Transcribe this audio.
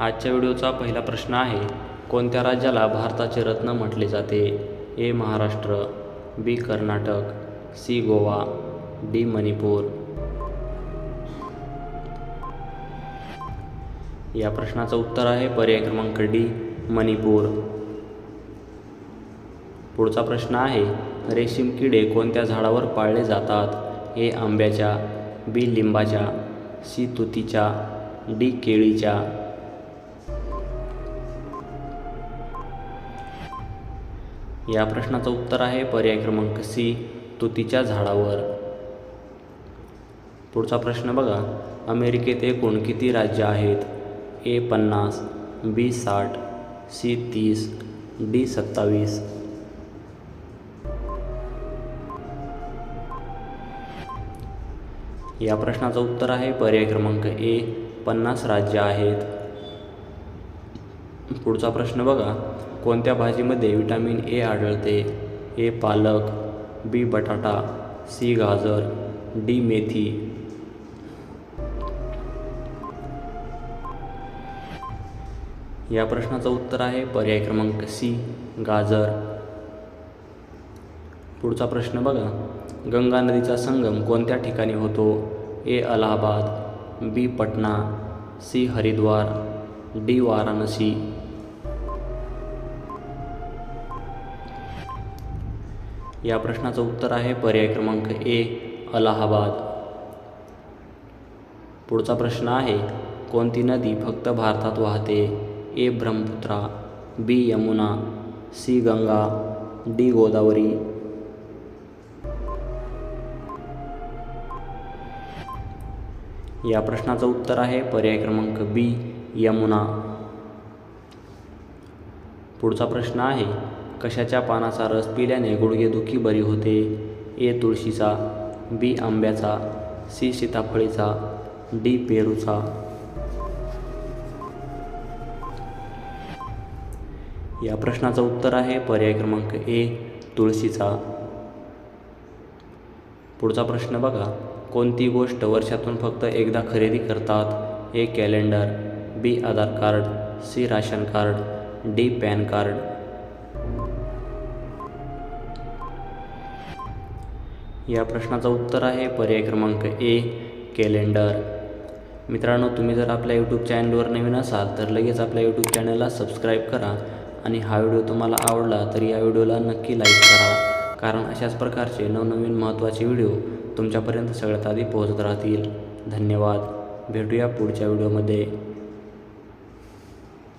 आजच्या व्हिडिओचा पहिला प्रश्न आहे कोणत्या राज्याला भारताचे रत्न म्हटले जाते? A Maharashtra B Karnataka C Goa D Manipur. या प्रश्नाचं उत्तर आहे पर्याय क्रमांक डी मणिपूर. पुढचा प्रश्न आहे रेशीम किडे कोणत्या झाडावर पाळले जातात? ए आंब्याच्या बी लिंबाच्या सी तुतीच्या डी केळीच्या. या प्रश्नाचं उत्तर आहे पर्याय क्रमांक सी तुतीच्या झाडावर. पुढचा प्रश्न बघा. अमेरिकेत एकूण किती राज्य आहेत? ए पन्नास बी साठ सी तीस डी सत्तावीस. या प्रश्नाचं उत्तर आहे पर्याय क्रमांक ए पन्नास राज्य आहेत. पुढचा प्रश्न बघा. कोणत्या भाजीमध्ये विटॅमिन ए आढळते? ए पालक बी बटाटा सी गाजर डी मेथी. या प्रश्नाचं उत्तर आहे पर्याय क्रमांक सी गाजर. पुढचा प्रश्न बघा. गंगा नदीचा संगम कोणत्या ठिकाणी होतो? A Allahabad B Patna C Haridwar. D Varanasi. या प्रश्नाचं उत्तर आहे पर्याय क्रमांक ए अलाहाबाद. पुढचा प्रश्न आहे कोणती नदी फक्त भारतात वाहते? A Brahmaputra B Yamuna C Ganga D Godavari. या प्रश्नाचं उत्तर आहे पर्याय क्रमांक बी यमुना. पुढचा प्रश्न आहे कशाच्या पानाचा रस पिल्याने गुडघेदुखी बरी होते? ए तुळशीचा बी आंब्याचा सी सीताफळीचा डी पेरूचा. या प्रश्नाचं उत्तर आहे पर्याय क्रमांक ए तुळशीचा. पुढचा प्रश्न बघा कोणती गोष्ट वर्षातून फक्त एकदा खरेदी करतात? A calendar B Aadhaar card C ration card D PAN card. या प्रश्नाचं उत्तर आहे पर्याय क्रमांक ए कॅलेंडर. मित्रांनो तुम्ही जर आपल्या यूट्यूब चॅनलवर नवीन असाल तर लगेच आपल्या यूट्यूब चॅनलला सबस्क्राईब करा आणि हा व्हिडिओ तुम्हाला आवडला तर या व्हिडिओला नक्की लाईक करा. कारण अशाच प्रकारचे नवनवीन महत्त्वाचे व्हिडिओ तुमच्यापर्यंत सगळ्यात आधी पोहोचत राहतील. धन्यवाद. भेटूया पुढच्या व्हिडिओमध्ये.